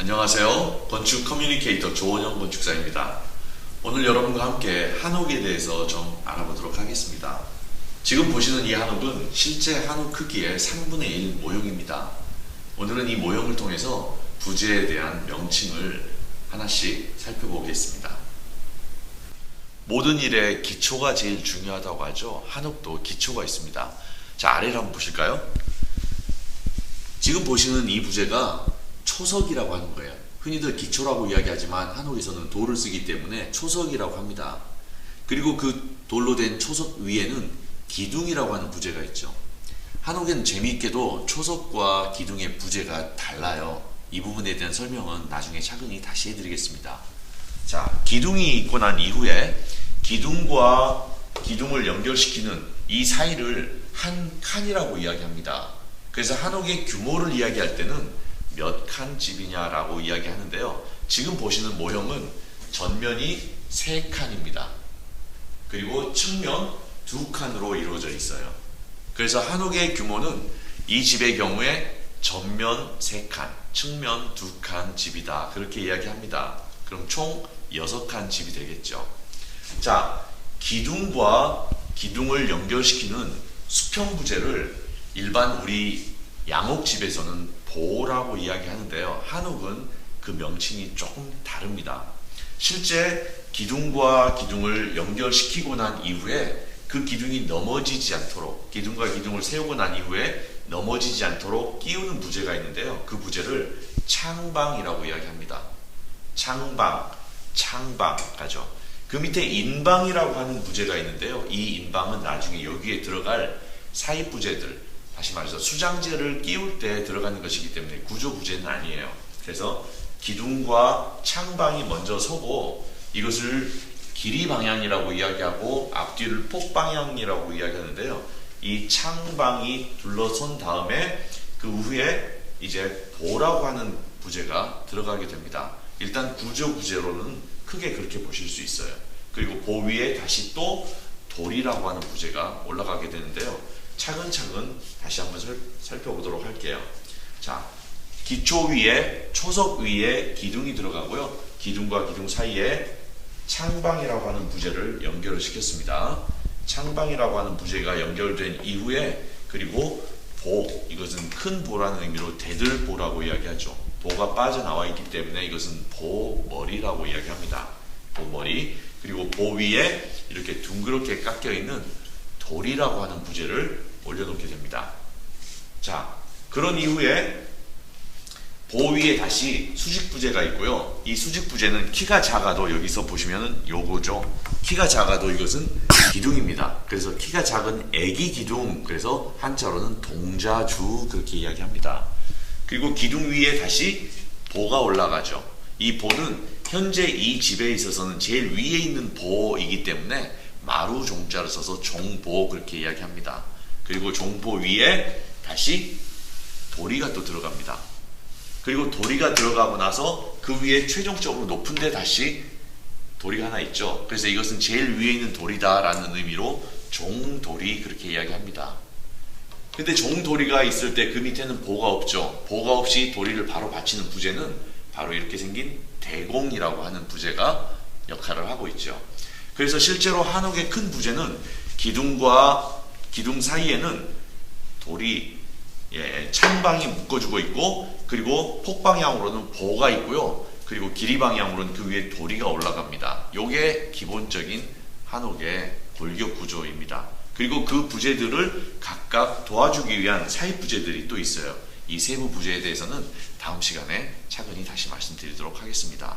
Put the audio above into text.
안녕하세요. 건축 커뮤니케이터 조원영 건축사입니다. 오늘 여러분과 함께 한옥에 대해서 좀 알아보도록 하겠습니다. 지금 보시는 이 한옥은 실제 한옥 크기의 3분의 1 모형입니다. 오늘은 이 모형을 통해서 부재에 대한 명칭을 하나씩 살펴보겠습니다. 모든 일에 기초가 제일 중요하다고 하죠. 한옥도 기초가 있습니다. 자, 아래를 한번 보실까요? 지금 보시는 이 부재가 초석이라고 하는 거예요. 흔히들 기초라고 이야기하지만 한옥에서는 돌을 쓰기 때문에 초석이라고 합니다. 그리고 그 돌로 된 초석 위에는 기둥이라고 하는 부재가 있죠. 한옥에는 재미있게도 초석과 기둥의 부재가 달라요. 이 부분에 대한 설명은 나중에 차근히 다시 해드리겠습니다. 자, 기둥이 있고 난 이후에 기둥과 기둥을 연결시키는 이 사이를 한 칸이라고 이야기합니다. 그래서 한옥의 규모를 이야기할 때는 몇 칸 집이냐라고 이야기하는데요. 지금 보시는 모형은 전면이 세 칸입니다. 그리고 측면 두 칸으로 이루어져 있어요. 그래서 한옥의 규모는 이 집의 경우에 전면 세 칸, 측면 두 칸 집이다. 그렇게 이야기합니다. 그럼 총 여섯 칸 집이 되겠죠. 자, 기둥과 기둥을 연결시키는 수평 부재를 일반 우리 양옥집에서는 보라고 이야기하는데요. 한옥은 그 명칭이 조금 다릅니다. 실제 기둥과 기둥을 연결시키고 난 이후에 그 기둥이 넘어지지 않도록 기둥과 기둥을 세우고 난 이후에 넘어지지 않도록 끼우는 부재가 있는데요. 그 부재를 창방이라고 이야기합니다. 창방, 창방가죠. 그 밑에 인방이라고 하는 부재가 있는데요. 이 인방은 나중에 여기에 들어갈 사입 부재들, 다시 말해서 수장재를 끼울 때 들어가는 것이기 때문에 구조 부재는 아니에요. 그래서 기둥과 창방이 먼저 서고 이것을 길이 방향이라고 이야기하고 앞뒤를 폭 방향이라고 이야기하는데요. 이 창방이 둘러선 다음에 그 후에 이제 보라고 하는 부재가 들어가게 됩니다. 일단 구조 부재로는 크게 그렇게 보실 수 있어요. 그리고 보 위에 다시 또 돌이라고 하는 부재가 올라가게 되는데요. 차근차근 다시 한번 살펴보도록 할게요. 자, 기초 위에 초석 위에 기둥이 들어가고요. 기둥과 기둥 사이에 창방이라고 하는 부재를 연결을 시켰습니다. 창방이라고 하는 부재가 연결된 이후에 그리고 보 이것은 큰 보라는 의미로 대들보라고 이야기하죠. 보가 빠져나와 있기 때문에 이것은 보머리라고 이야기합니다. 보머리 그리고 보 위에 이렇게 둥그렇게 깎여 있는 돌이라고 하는 부재를 올려놓게 됩니다. 자, 그런 이후에 보 위에 다시 수직 부재가 있고요. 이 수직 부재는 키가 작아도 여기서 보시면은 요거죠. 키가 작아도 이것은 기둥입니다. 그래서 키가 작은 애기 기둥, 그래서 한자로는 동자주 그렇게 이야기합니다. 그리고 기둥 위에 다시 보가 올라가죠. 이 보는 현재 이 집에 있어서는 제일 위에 있는 보이기 때문에 마루 종자를 써서 종보 그렇게 이야기합니다. 그리고 종보 위에 다시 도리가 또 들어갑니다. 그리고 도리가 들어가고 나서 그 위에 최종적으로 높은데 다시 도리가 하나 있죠. 그래서 이것은 제일 위에 있는 도리다라는 의미로 종도리 그렇게 이야기합니다. 근데 종도리가 있을 때 그 밑에는 보가 없죠. 보가 없이 도리를 바로 받치는 부재는 바로 이렇게 생긴 대공이라고 하는 부재가 역할을 하고 있죠. 그래서 실제로 한옥의 큰 부재는 기둥과 기둥 사이에는 돌이 예, 창방이 묶어주고 있고 그리고 폭방향으로는 보가 있고요. 그리고 길이 방향으로는 그 위에 도리가 올라갑니다. 이게 기본적인 한옥의 골격 구조입니다. 그리고 그 부재들을 각각 도와주기 위한 사입 부재들이 또 있어요. 이 세부 부재에 대해서는 다음 시간에 차근히 다시 말씀드리도록 하겠습니다.